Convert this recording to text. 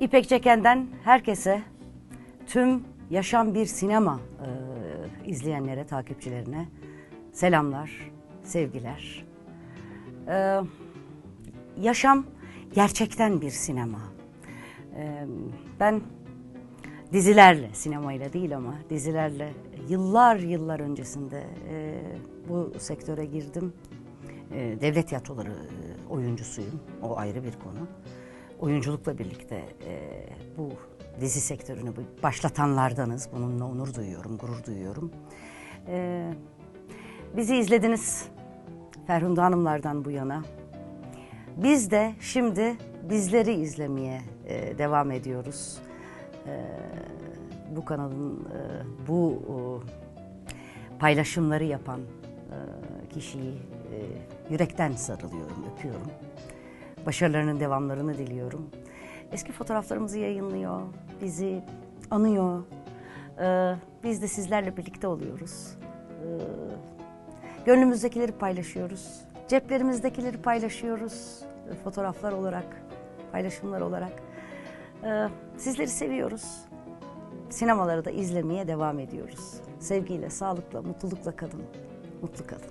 İpek Çeken'den herkese, tüm Yaşam Bir Sinema e, izleyenlere, takipçilerine selamlar, sevgiler. E, yaşam gerçekten bir sinema. E, ben dizilerle, sinemayla değil ama dizilerle yıllar yıllar öncesinde e, bu sektöre girdim. E, devlet tiyatroları oyuncusuyum. O ayrı bir konu. Oyunculukla birlikte e, bu dizi sektörünü başlatanlardanız. Bununla onur duyuyorum, gurur duyuyorum. E, bizi izlediniz Ferhunde Hanımlardan bu yana. Biz de şimdi bizleri izlemeye e, devam ediyoruz. E, bu kanalın e, bu e, paylaşımları yapan e, kişiyi e, yürekten sarılıyorum, öpüyorum. Başarılarının devamlarını diliyorum. Eski fotoğraflarımızı yayınlıyor, bizi anıyor. E, biz de sizlerle birlikte oluyoruz. E, Gönlümüzdekileri paylaşıyoruz. Ceplerimizdekileri paylaşıyoruz. e, Fotoğraflar olarak, paylaşımlar olarak. Ee, Sizleri seviyoruz. Sinemaları da izlemeye devam ediyoruz. Sevgiyle, sağlıkla, mutlulukla kalın. Mutlu kalın.